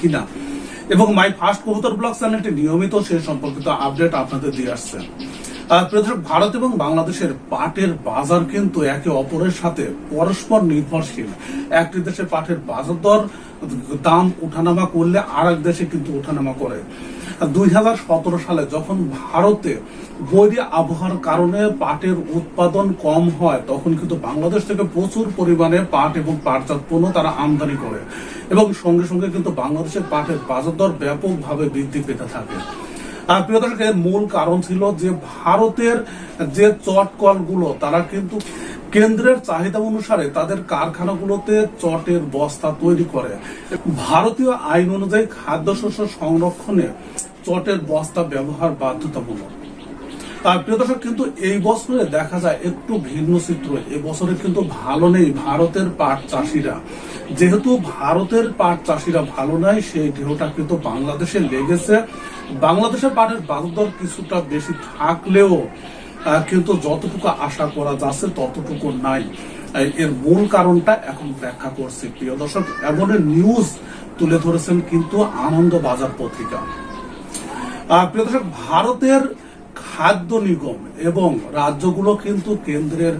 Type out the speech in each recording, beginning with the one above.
কিনা। এবং my first চ্যানেলটি নিয়মিত সেই সম্পর্কিত আপডেট আপনাদের দিয়ে আসছে। ভারত এবং বাংলাদেশের পাটের বাজার কিন্তু একে অপরের সাথে পরস্পর নির্ভরশীল। একটি দেশে পাটের বাজার দর দাম ওঠানামা করলে আর এক দেশে কিন্তু ওঠানামা করে। দুই হাজার সতেরো সালে যখন ভারতে বৈরী আবহাওয়ার কারণে পাটের উৎপাদন কম হয়, তখন কিন্তু বাংলাদেশ থেকে প্রচুর পরিমাণে পাট এবং পাটজাত পণ্য তারা আমদানি করে। এবং সঙ্গে সঙ্গে কিন্তু বাংলাদেশের পাটের বাজার দর ব্যাপকভাবে বৃদ্ধি পেতে থাকে। আর প্রিয় দর্শক মূল কারণ ছিল যে ভারতের যে চটকলগুলো তারা কিন্তু কেন্দ্রের চাহিদা অনুসারে তাদের কারখানাগুলোতে চটের বস্তা তৈরি করে। ভারতীয় আইন অনুযায়ী খাদ্যশস্য সংরক্ষণে চটের বস্তা ব্যবহার বাধ্যতামূলক। আর প্রিয় দর্শক, কিন্তু এই বছরে দেখা যায় একটু ভিন্ন চিত্র। এবছরে কিন্তু ভালো নেই ভারতের পাট চাষিরা। যেহেতু ভারতের পাট চাষিরা ভালো নাই, সেই ঢেউটা কিন্তু বাংলাদেশে লেগেছে। বাংলাদেশের পাটের বাজার কিছুটা বেশি থাকলেও কিন্তু যতটুকু আশা করা যাচ্ছে, ততটুকু নাই। এর মূল কারণটা এখন ব্যাখ্যা করছি। প্রিয় দর্শক, এমন নিউজ তুলে ধরেছেন কিন্তু আনন্দ বাজার পত্রিকা প্রিয় দর্শক, ভারতের খাদ্য নিগম এবং রাজ্যগুলো কিন্তু কেন্দ্রের,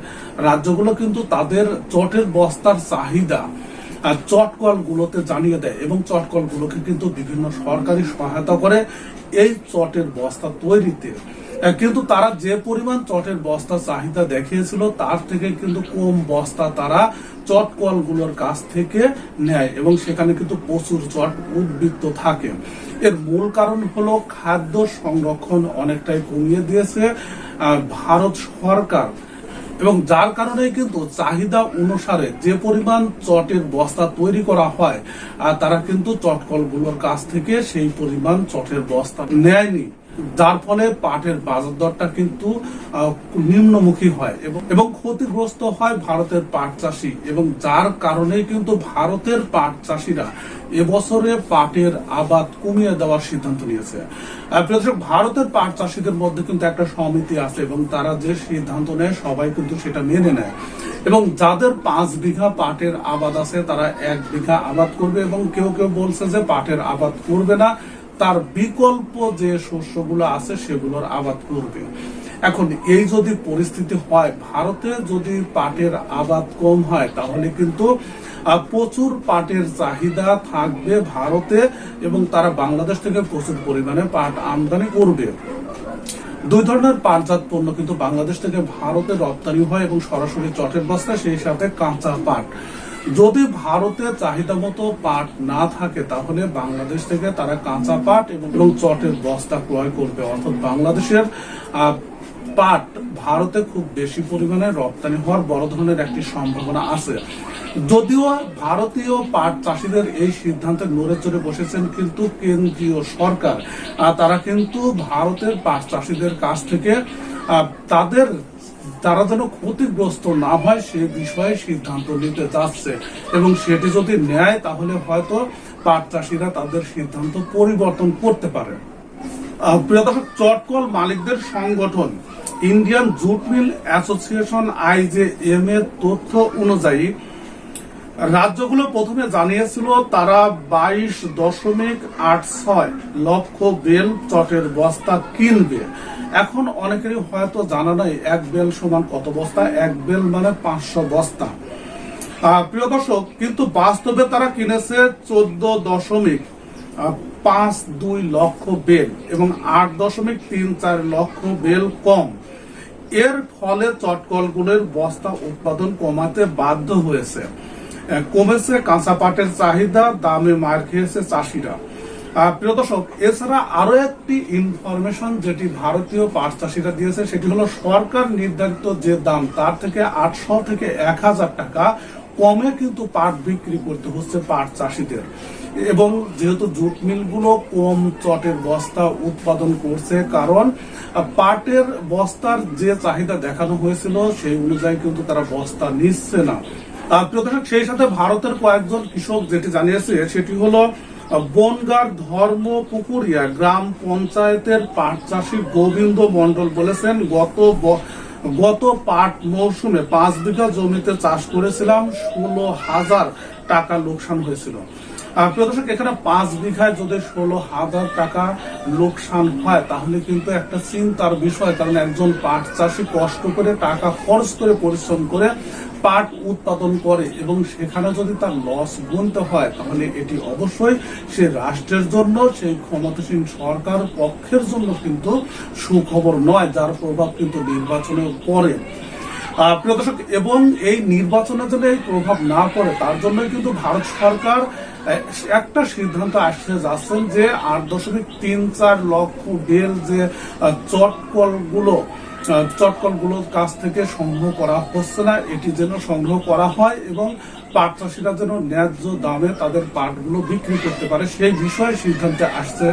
রাজ্যগুলো কিন্তু তাদের চটের বস্তার চাহিদা আহ, চটকল গুলোতে জানিয়ে দেয় এবং চটকল গুলোকে কিন্তু বিভিন্ন সরকারি সহায়তা করে এই চটের বস্তা তৈরিতে। কিন্তু তারা যে পরিমাণ চটের বস্তা চাহিদা দেখিয়েছিল তার থেকে কিন্তু কম বস্তা তারা চটকলগুলোর কাছ থেকে নেয় এবং সেখানে কিন্তু প্রচুর চট উদ্বৃত্ত থাকে। এর মূল কারণ হলো খাদ্য সংরক্ষণ অনেকটাই কমিয়ে দিয়েছে। ভারত সরকার এবং যার কারণে কিন্তু চাহিদা অনুসারে যে পরিমাণ চটের বস্তা তৈরি করা হয় তারা কিন্তু চটকলগুলোর কাছ থেকে সেই পরিমাণ চটের বস্তা নেয়নি। যার ফলে পাটের বাজার দরটা কিন্তু নিম্নমুখী হয় এবং ক্ষতিগ্রস্ত হয় ভারতের পাট চাষি এবং যার কারণে কিন্তু ভারতের পাট চাষিরা এবছরে পাটের আবাদ কমিয়ে দেওয়ার সিদ্ধান্ত নিয়েছে। ভারতের পাট চাষিদের মধ্যে কিন্তু একটা সমিতি আছে এবং তারা যে সিদ্ধান্ত নেয়, সবাই কিন্তু সেটা মেনে নেয়। এবং যাদের পাঁচ বিঘা পাটের আবাদ আছে, তারা এক বিঘা আবাদ করবে এবং কেউ কেউ বলছে যে পাটের আবাদ করবে না। তার বিকল্প যে শস্যগুলো আছে সেগুলোর আবাদ করবে। এখন এই যদি পরিস্থিতি হয়, ভারতে যদি পাটের আবাদ কম হয়, তাহলে কিন্তু প্রচুর পাটের চাহিদা থাকবে ভারতে এবং তারা বাংলাদেশ থেকে প্রচুর পরিমাণে পাট আমদানি করবে। দুই ধরনের পাটজাত পণ্য কিন্তু বাংলাদেশ থেকে ভারতে রপ্তানি হয় এবং সরাসরি চটের বস্তা সেই সাথে কাঁচা পাট। যদি ভারতে চাহিদা মতো পাট না থাকে, তাহলে বাংলাদেশ থেকে তারা কাঁচা পাট এবং চটের বস্তা ক্রয় করবে। অর্থাৎ বাংলাদেশের পাট ভারতে খুব বেশি পরিমাণে রপ্তানি হওয়ার বড় ধরনের একটি সম্ভাবনা আছে। যদিও ভারতীয় পাট চাষিদের এই সিদ্ধান্তে নড়ে চড়ে বসেছেন কিন্তু কেন্দ্রীয় সরকার। তারা কিন্তু ভারতের পাট চাষিদের কাছ থেকে তাদের তারা যেন ক্ষতিগ্রস্ত না হয় সে বিষয়ে সিদ্ধান্ত নিতে যাচ্ছে এবং সেটি যদি নেয়, তাহলে হয়তো পাট চাষিরা তাদের সিদ্ধান্ত পরিবর্তন করতে পারে। চটকল মালিকদের সংগঠন, Indian jute mill association IJM এর তথ্য অনুযায়ী রাজ্যগুলো প্রথমে জানিয়েছিল তারা বাইশ দশমিক আট ছয় লক্ষ বেল চটের বস্তা কিনবে। এখন অনেকেরই হয়তো জানা নাই, এক বেল সমান কত বস্তা? এক বেল মানে পাঁচশো বস্তা। প্রিয় দর্শক, কিন্তু বাস্তবে তারা কিনেছে চোদ্দ দশমিক পাঁচ দুই লক্ষ বেল এবং আট দশমিক তিন চার লক্ষ বেল কম। এর ফলে চটকলগুলোর বস্তা উৎপাদন কমাতে বাধ্য হয়েছে। কমেছে কাঁচা পাটের চাহিদা, দামে মার খেয়েছে চাষিরা। প্রিয় দর্শক, এছাড়া আরও একটি ইনফরমেশন যেটি ভারতীয় পাট চাষিরা দিয়েছে, সেটি হলো সরকার নির্ধারিত যে দাম, তার থেকে আটশো থেকে এক হাজার টাকা কমে কিন্তু পাট বিক্রি করতে হচ্ছে পাট চাষিদের। এবং যেহেতু জুট মিলগুলো কম চটের বস্তা উৎপাদন করছে, কারণ পাটের বস্তার যে চাহিদা দেখানো হয়েছিল, সেই অনুযায়ী কিন্তু তারা বস্তা নিচ্ছে না। দর্শক, সেই সাথে ভারতের কয়েকজন কৃষক যেটি জানিয়েছে, সেটি হলো বনগার ধর্ম পুকুরিয়া গ্রাম পঞ্চায়েতের পাট চাষী গোবিন্দ মন্ডল বলেছেন, গত গত পাট মৌসুমে পাঁচ বিঘা জমিতে চাষ করেছিলাম, ষোলো হাজার টাকা লোকসান হয়েছিল। প্রিয় দর্শক, এখানে পাঁচ বিঘায় যদি ষোলো হাজার টাকা লোকসান হয়, তাহলে কিন্তু একটা চিন্তার বিষয়। কারণ একজন পাট চাষি কষ্ট করে টাকা খরচ করে পরিশ্রম করে পাট উৎপাদন করে এবং সেখানে যদি তার লস গুনতে হয়, তাহলে এটি অবশ্যই সে রাষ্ট্রের জন্য, সেই ক্ষমতাসীন সরকার পক্ষের জন্য কিন্তু সুখবর নয়, যার প্রভাব কিন্তু নির্বাচনে পড়ে। প্রিয় দর্শক, এবং এই নির্বাচনের জন্য এই প্রভাব না পড়ে, তার জন্য কিন্তু ভারত সরকার একটা সিদ্ধান্ত আসছে যাচ্ছেন যে আট দশমিক তিন চার লক্ষ বেল যে চটকলগুলো চটকলগুলোর কাছ থেকে সংগ্রহ করা হচ্ছে না, এটি যেন সংগ্রহ করা হয় এবং পাট চাষিরা যেন ন্যায্য দামে তাদের পাটগুলো বিক্রি করতে পারে, সেই বিষয়ে সিদ্ধান্তে আসছে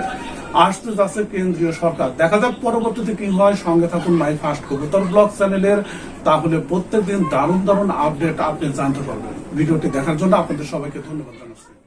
আসতে যাচ্ছে কেন্দ্রীয় সরকার। দেখা যাক পরবর্তীতে কি হয়। সঙ্গে থাকুন মাই ফার্স্ট কবুতর ব্লগ চ্যানেলের। তাহলে প্রত্যেকদিন দারুণ দারুণ আপডেট আপনি জানতে পারবেন। ভিডিওটি দেখার জন্য আপনাদের সবাইকে ধন্যবাদ জানাচ্ছি।